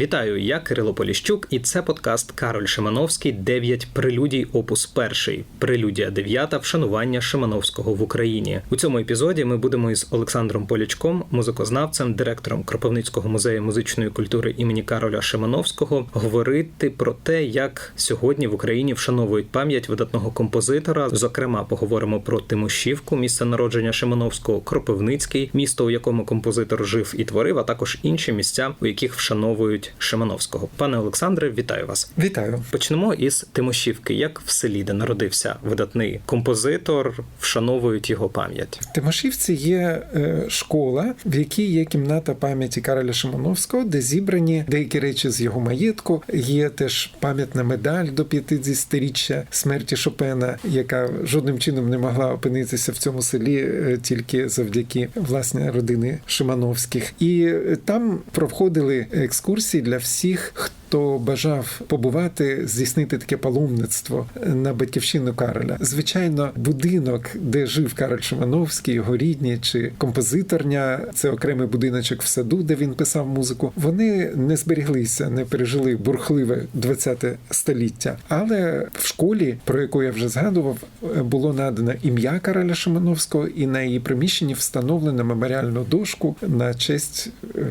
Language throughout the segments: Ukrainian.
Вітаю, я Кирило Поліщук, і це подкаст Кароль Шимановський. Дев'ять прелюдій, опус перший. Прелюдія дев'ята вшанування Шимановського в Україні. У цьому епізоді ми будемо із Олександром Полячком, музикознавцем, директором Кропивницького музею музичної культури імені Кароля Шимановського, говорити про те, як сьогодні в Україні вшановують пам'ять видатного композитора. Зокрема, поговоримо про Тимошівку, місце народження Шимановського, Кропивницький, місто, у якому композитор жив і творив, а також інші місця, у яких вшановують Шимановського. Пане Олександре, вітаю вас. Вітаю. Почнемо із Тимошівки. Як в селі, де народився видатний композитор, вшановують його пам'ять. В Тимошівці є е, школа, в якій є кімната пам'яті Кароля Шимановського, де зібрані деякі речі з його маєтку. Є теж пам'ятна медаль до 50-річчя смерті Шопена, яка жодним чином не могла опинитися в цьому селі е, тільки завдяки власне родини Шимановських. І е, там проходили екскурсії для всіх, хто бажав побувати, здійснити таке паломництво на батьківщину Кароля. Звичайно, будинок, де жив Кароль Шимановський, його рідні чи композиторня, це окремий будиночок в саду, де він писав музику. Вони не зберіглися, не пережили бурхливе 20-те століття. Але в школі, про яку я вже згадував, було надано ім'я Кароля Шимановського, і на її приміщенні встановлено меморіальну дошку на честь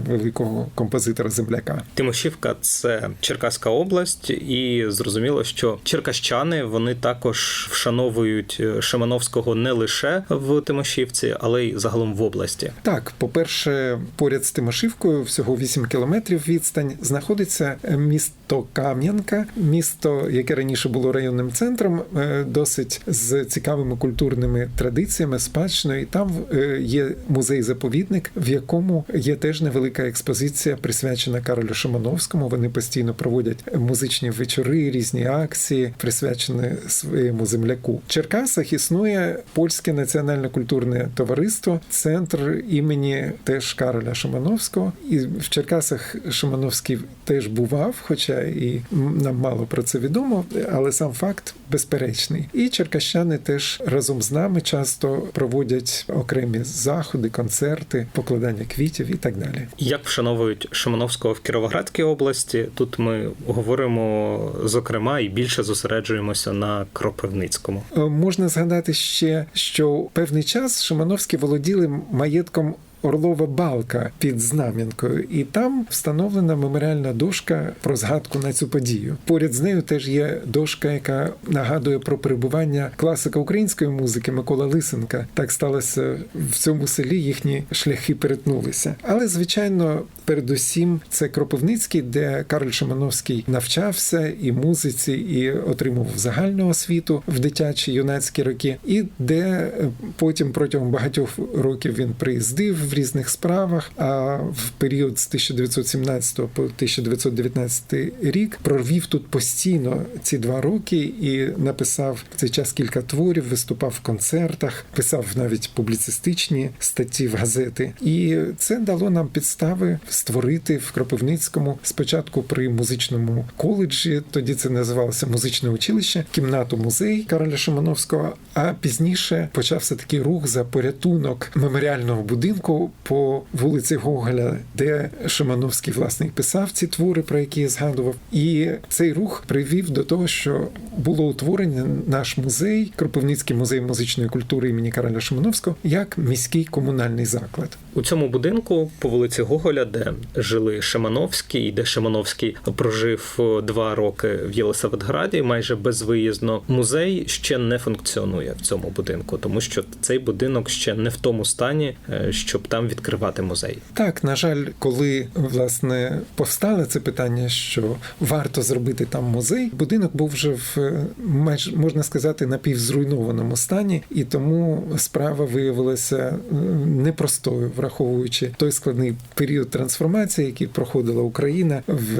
великого композитора земляка. Тимошівка це Черкаська область, і зрозуміло, що черкащани вони також вшановують Шимановського не лише в Тимошівці, але й загалом в області. Так, по-перше, поряд з Тимошівкою, всього 8 кілометрів відстань, знаходиться місто Кам'янка, місто, яке раніше було районним центром, досить з цікавими культурними традиціями, спадщиною. І Там є музей-заповідник, в якому є теж невелика експозиція, присвячена Каролю Шимановському. Вони постійно проводять музичні вечори, різні акції, присвячені своєму земляку. В Черкасах існує польське національно-культурне товариство, центр імені теж Кароля Шимановського. І в Черкасах Шимановський теж бував, хоча і нам мало про це відомо, але сам факт безперечний. І черкащани теж разом з нами часто проводять окремі заходи, концерти, покладання квітів і так далі. Як вшановують Шимановського в Кіровоградській області? Тут ми говоримо зокрема і більше зосереджуємося на Кропивницькому. Можна згадати ще, що певний час Шимановські володіли маєтком. Орлова балка під Знам'янкою, і там встановлена меморіальна дошка про згадку на цю подію. Поряд з нею теж є дошка, яка нагадує про перебування класика української музики Микола Лисенка. Так сталося в цьому селі. Їхні шляхи перетнулися. Але звичайно, передусім, це Кропивницький, де Карл Шимановський навчався і музиці, і отримував загальну освіту в дитячі юнацькі роки, і де потім протягом багатьох років він приїздив різних справах. А в період з 1917 по 1919 рік провів тут постійно ці два роки і написав в цей час кілька творів, виступав в концертах, писав навіть публіцистичні статті в газети. І це дало нам підстави створити в Кропивницькому спочатку при музичному коледжі. Тоді це називалося музичне училище, кімнату музей Кароля Шимановського. А пізніше почався такий рух за порятунок меморіального будинку по вулиці Гоголя, де Шимановський власне писав ці твори, про які я згадував. І цей рух привів до того, що було утворення наш музей, Кропивницький музей музичної культури імені Кароля Шимановського, як міський комунальний заклад. У цьому будинку по вулиці Гоголя, де жили Шимановський, де Шимановський прожив два роки в Єлисаветграді, майже безвиїзно. Музей ще не функціонує в цьому будинку, тому що цей будинок ще не в тому стані, щоб там відкривати музей. Так, на жаль, коли власне повстало це питання, що варто зробити там музей, будинок був вже в майже можна сказати напівзруйнованому стані, і тому справа виявилася непростою, враховуючи той складний період трансформації, який проходила Україна в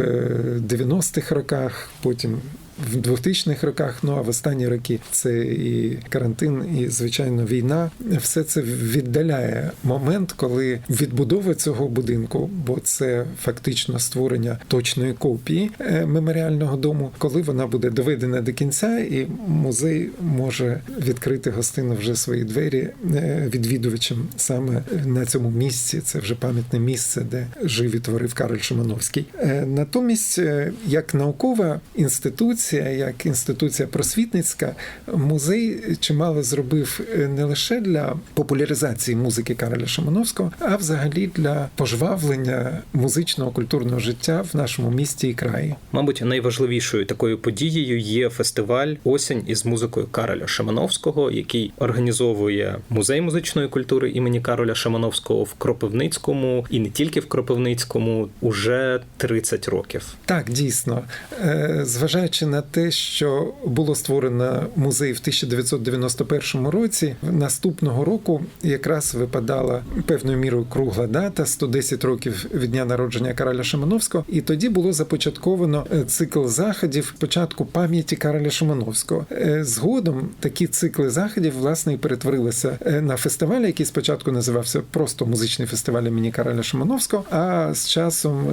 90-х роках, потім в 2000-х роках. Ну а в останні роки це і карантин, і звичайно війна. Все це віддаляє момент, коли відбудова цього будинку, бо це фактично створення точної копії е, меморіального дому, коли вона буде доведена до кінця, і музей може відкрити гостину вже свої двері е, відвідувачам саме на цьому місці. Це вже пам'ятне місце, де жив і творив Кароль Шимановський. Е, Натомість, як наукова інституція, як інституція просвітницька, музей чимало зробив е, не лише для популяризації музики Кароля Шимановського, а взагалі для пожвавлення музичного культурного життя в нашому місті і краї. Мабуть, найважливішою такою подією є фестиваль Осінь із музикою Кароля Шимановського, який організовує музей музичної культури імені Кароля Шимановського в Кропивницькому і не тільки в Кропивницькому уже 30 років. Так, дійсно, Е, зважаючи на те, що було створено музей в 1991 році, наступного року якраз випадала певною мірою кругла дата 110 років від дня народження Кароля Шимановського, і тоді було започатковано е, цикл заходів початку пам'яті Кароля Шимановського. Е, Згодом такі цикли заходів власне і перетворилися е, на фестиваль, який спочатку називався просто музичний фестиваль імені Кароля Шимановського, а з часом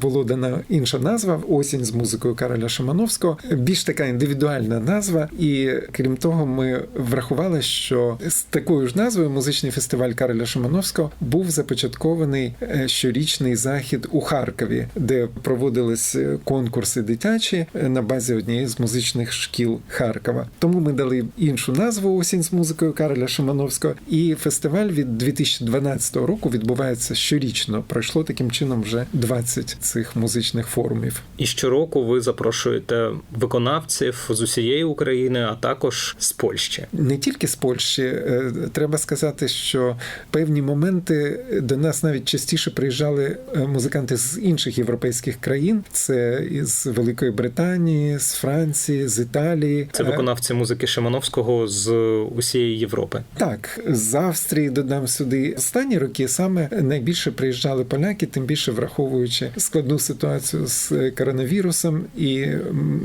було дана інша назва осінь з музикою Кароля Шимановського. Більш така індивідуальна назва, і крім того, ми врахували, що з такою ж назвою музичний фестиваль Кароля Шимановського був започаткований е, щорічний захід у Харкові, де проводились е, конкурси дитячі е, на базі однієї з музичних шкіл Харкова. Тому ми дали іншу назву осінь з музикою Кароля Шимановського. І фестиваль від 2012 року відбувається щорічно. Пройшло таким чином вже 20 цих музичних форумів. І щороку ви запрошуєте виконавців з усієї України, а також з Польщі. Не тільки з Польщі, Е, треба сказати, що певні моменти до нас навіть частіше приїжджали е, музиканти з інших європейських країн. Це із Великої Британії, з Франції, з Італії. Це Е, виконавці музики Шимановського з усієї Європи. Так, з Австрії додам сюди. Останні роки саме найбільше приїжджали поляки, тим більше враховуючи складну ситуацію з коронавірусом, і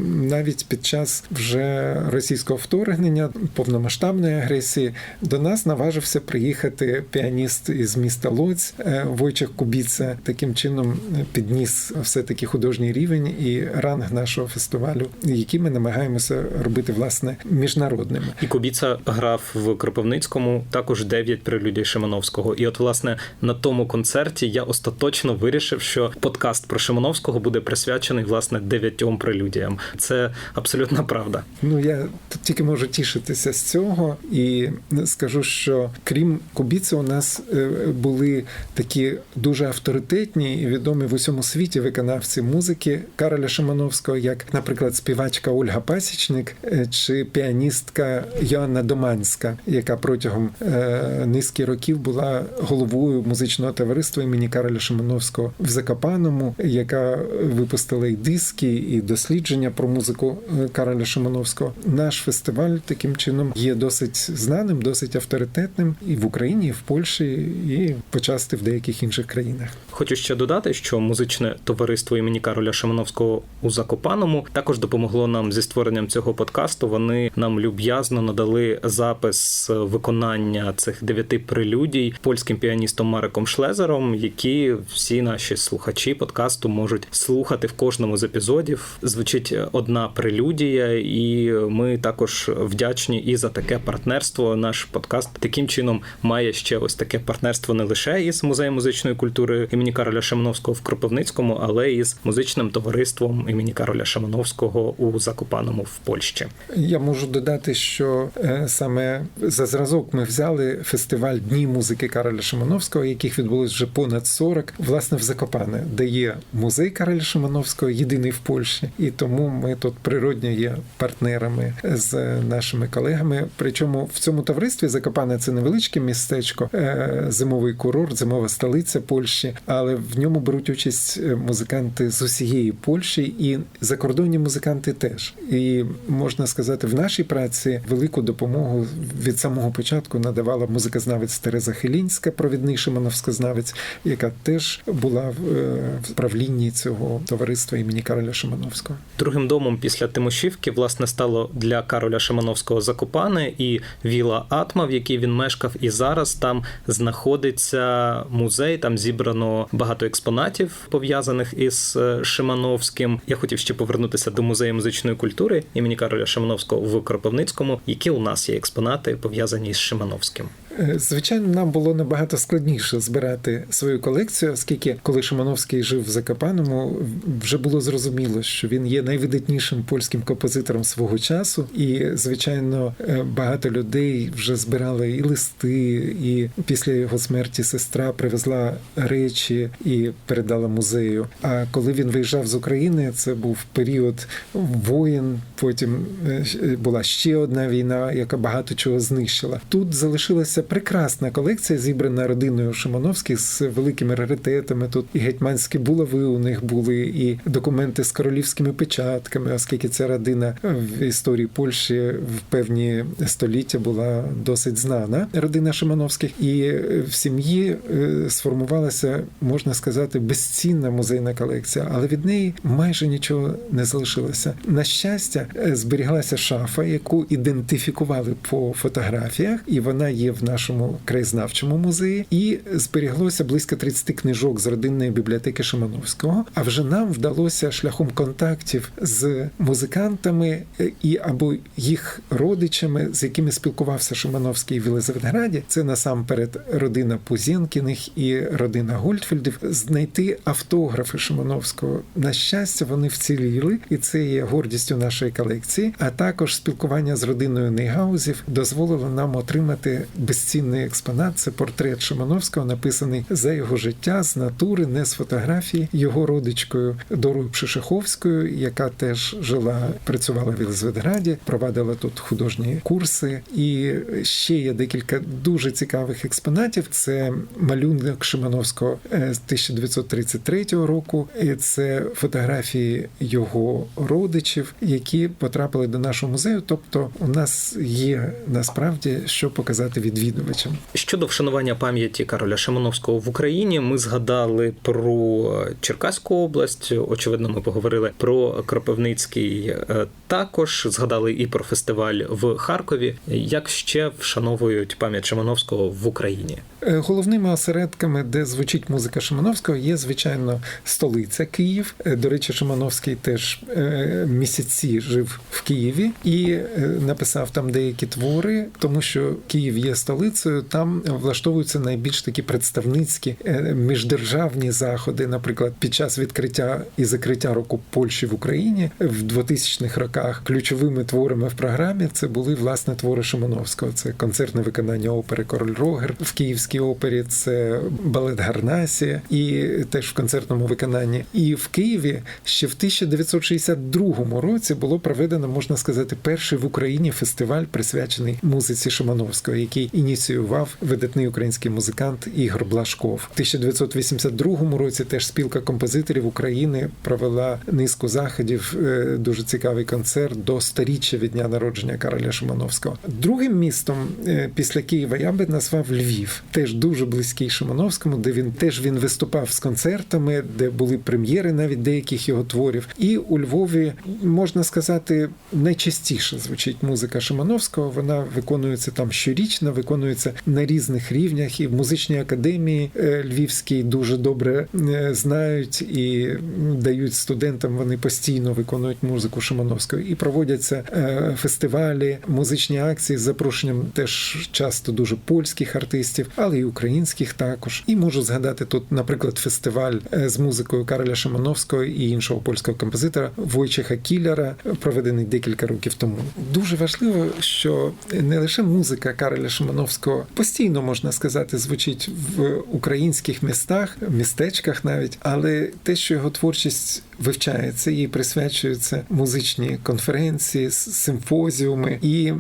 навіть під час вже російського вторгнення, повномасштабної агресії, до нас наважився приїхати піаніст із міста Лоць е, Войчех Кубіца. Таким чином е, підніс все таки художній рівень і ранг нашого фестивалю, який ми намагаємося робити власне міжнародними. І Кубіца грав в Кропивницькому також дев'ять прелюдій Шимановського. І от, власне, на тому концерті я остаточно вирішив, що подкаст про Шимановського буде присвячений власне дев'ятьом прелюдіям. Це абсолютна правда. Ну я тут тільки можу тішитися з цього, і скажу, що крім Кубіці, у нас е, були такі дуже авторитетні і відомі в усьому світі виконавці музики Кароля Шимановського, як, наприклад, співачка Ольга Пасічник е, чи піаністка Йоанна Доманська, яка протягом е, низки років була головою музичного товариства імені Кароля Шимановського в Закопаному, яка випустила і диски, і дослідження про музику е, Кароля Шимановського. Наш фестиваль таким чином є досить знаним, досить авторитетним і в Україні, і в Польщі, і почасти в деяких інших країнах. Хочу ще додати, що музичне товариство імені Кароля Шимановського у Закопаному також допомогло нам зі створенням цього подкасту. Вони нам люб'язно надали запис виконання цих дев'яти прелюдій польським піаністом Мариком Шлезером, які всі наші слухачі подкасту можуть слухати в кожному з епізодів. Звучить одна прелюдія, і ми також вдячні і за таке партнерство. Наш подкаст таким чином має ще ось таке партнерство не лише із музеєм музичної культури імені Кароля Шимановського в Кропивницькому, але і з музичним товариством імені Кароля Шимановського у Закопаному в Польщі. Я можу додати, що е, саме за зразок ми взяли фестиваль Дні музики Кароля Шимановського, яких відбулось вже понад 40, власне, в Закопане, де є музей Кароля Шимановського, єдиний в Польщі, і тому ми тут природньо є партнерами з нашими колегами. Причому в цьому товаристві Закопане це невеличке містечко, е, зимовий курорт, зимова столиця Польщі, але в ньому беруть участь е, музиканти з усієї Польщі і закордонні музиканти теж. І можна сказати, в нашій праці велику допомогу від самого початку надавала музикознавець Тереза Хелінська, провідний шимановськознавець, яка теж була е, в правлінні цього товариства імені Кароля Шимановського. Другим домом після Тимошівки власне стало для Кароля Шимановського Закопане і Віла Атма, в якій він мешкав. І зараз там знаходиться музей. Там зібрано багато експонатів пов'язаних із е, Шимановським. Я хотів ще повернутися до музею музичної культури імені Кароля Шимановського в Кропивницькому. Які у нас є експонати пов'язані з Шимановським? Е, Звичайно, нам було набагато складніше збирати свою колекцію, оскільки коли Шимановський жив в Закопаному, вже було зрозуміло, що він є найвидатнішим польським композитором свого часу, і звичайно, е, багато людей вже збирали і листи, і після його смерті сестра привезла речі і передала музею. А коли він виїжджав з України, це був період воєн. Потім е, була ще одна війна, яка багато чого знищила. Тут залишилася прекрасна колекція, зібрана родиною Шимановських з великими раритетами. Тут і гетьманські булави у них були, і документи з королівськими печатками, оскільки ця родина в історії Польщі в певні століття була досить знана. Родина Шимановських, і в сім'ї е, сформувалася, можна сказати, безцінна музейна колекція, але від неї майже нічого не залишилося. На щастя, е, зберігалася шафа, яку ідентифікували по фотографіях, і вона є в нашому краєзнавчому музеї. І зберіглося близько 30 книжок з родинної бібліотеки Шимановського. А вже нам вдалося шляхом контактів з музикантами е, і або їх родичами, з якими спілкувався Шимановський в Єлизаветграді. Це насамперед родина Пузєнкіних і родина Гольдфельдів. Знайти автографи Шимановського на щастя, вони вціліли, і це є гордістю нашої колекції. А також спілкування з родиною Нейгаузів дозволило нам отримати безцінний експонат. Це портрет Шимановського, написаний за його життя з натури, не з фотографії, його родичкою Дорою Пшишаховською, яка теж жила, працювала в Єлизаветграді, провадила тут художні курси. І ще є декілька дуже цікавих експонатів. Це малюнок Шимановського е, з 1933 року. І це фотографії його родичів, які потрапили до нашого музею. Тобто, у нас є насправді що показати відвідувачам. Щодо вшанування пам'яті Кароля Шимановського в Україні, ми згадали про Черкаську область. Очевидно, ми поговорили про Кропивницький. е, Також згадали і про фестиваль в Харкові. Як ще вшановують пам'ять Шимановського в Україні? Е, Головними осередками, де звучить музика Шимановського, є звичайно столиця Київ. Е, До речі, Шимановський теж е, місяці жив в Києві і написав там деякі твори, тому що Київ є столицею. Там влаштовуються найбільш такі представницькі міждержавні заходи. Наприклад, під час відкриття і закриття року Польщі в Україні в 2000-х роках ключовими творами в програмі це були власне твори Шимановського. Це концертне виконання опери Король Рогер в Київській опері, це балет Гарнасія і теж в концертному виконанні. І в Києві ще в 1962 році було проведено, можна сказати, перший в Україні фестиваль, присвячений музиці Шимановського, який ініціював видатний український музикант Ігор Блашков. В 1982 році теж спілка композиторів України провела низку заходів. е, Дуже цікавий концерт до сторіччя від дня народження Кароля Шимановського. Другим містом е, після Києва я би назвав Львів, теж дуже близький Шимановському, де він теж він виступав з концертами, де були прем'єри навіть деяких його творів. І у Львові можна сказати найчастіше звучить музика Шимановського. Вона виконується там щорічно, виконується на різних рівнях, і в музичній академії е, Львівській дуже добре е, знають і дають студентам. Вони постійно виконують музику Шимановського і проводяться е, фестивалі, музичні акції з запрошенням теж часто дуже польських артистів, але й українських також. І можу згадати тут, наприклад, фестиваль е, з музикою Кароля Шимановського і іншого польського композитора Войчеха Кіляра, проведений декілька років тому. Дуже важливо, що не лише музика Кароля Шимановського постійно можна сказати звучить в українських містах, містечках навіть, але те, що його творчість вивчається, їй присвячуються музичні конференції, с- симфозіуми, і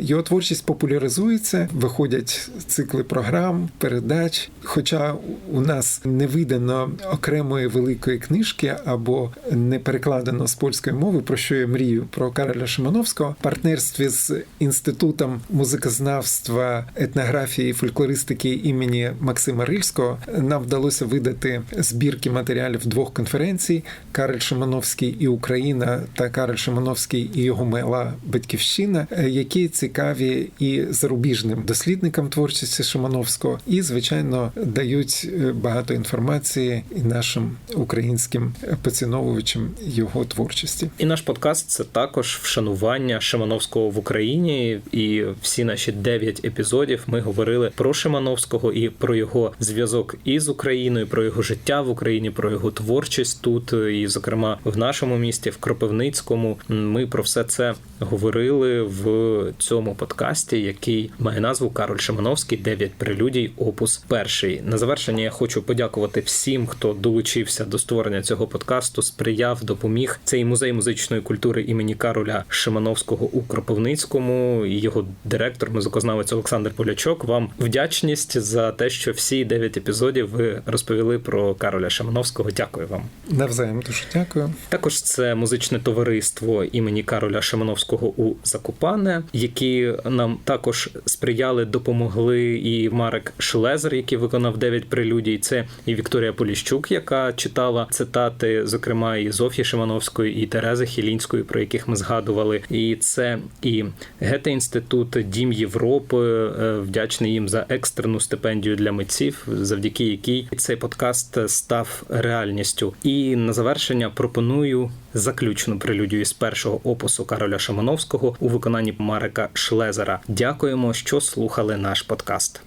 його творчість популяризується. Виходять цикли програм, передач. Хоча у нас не видано окремої великої книжки або не перекладено з польської мови, про що я мрію про Кароля Шимановського, в партнерстві з інститутом музикознавства, етнографії і фольклористики імені Максима Рильського нам вдалося видати збірки матеріалів двох конференцій Карель Шимановський і Україна та Карель Шимановський і його мала батьківщина, е, які цікаві і зарубіжним дослідникам творчості Шимановського, і звичайно дають е, багато інформації і нашим українським поціновувачам його творчості. І наш подкаст це також вшанування Шимановського в Україні. І всі наші дев'ять епізодів ми говорили про Шимановського і про його зв'язок із Україною, про його життя в Україні, про його творчість тут, і, зокрема, в нашому місті, в Кропивницькому. Ми про все це говорили в цьому подкасті, який має назву Кароль Шимановський Дев'ять прелюдій, опус перший. На завершення я хочу подякувати всім, хто долучився до створення цього подкасту, сприяв, допоміг. Цей музей музичної культури імені Кароля Шимановського у Кропивницькому. І його директор, музикознавець Олександр Полячок. Вам вдячність за те, що всі дев'ять епізодів ви розповіли про Кароля Шимановського. Дякую вам. Навзаєм дуже дякую. Також це музичне товариство імені Кароля Шимановського у Закупане, які нам також сприяли, допомогли. І Марек Шлезер, який виконав дев'ять прелюдій. Це і Вікторія Поліщук, яка читала цитати, зокрема і Зофії Шимановської, і Терези Хілінської, про яких ми згадували. І це і Гете інститут Дім Європи. е, Вдячний їм за екстрену стипендію для митців, завдяки якій цей подкаст став реальністю. І на завершення пропоную заключну прелюдію з першого опусу Кароля Шимановського у виконанні Марека Шлезера. Дякуємо, що слухали наш подкаст.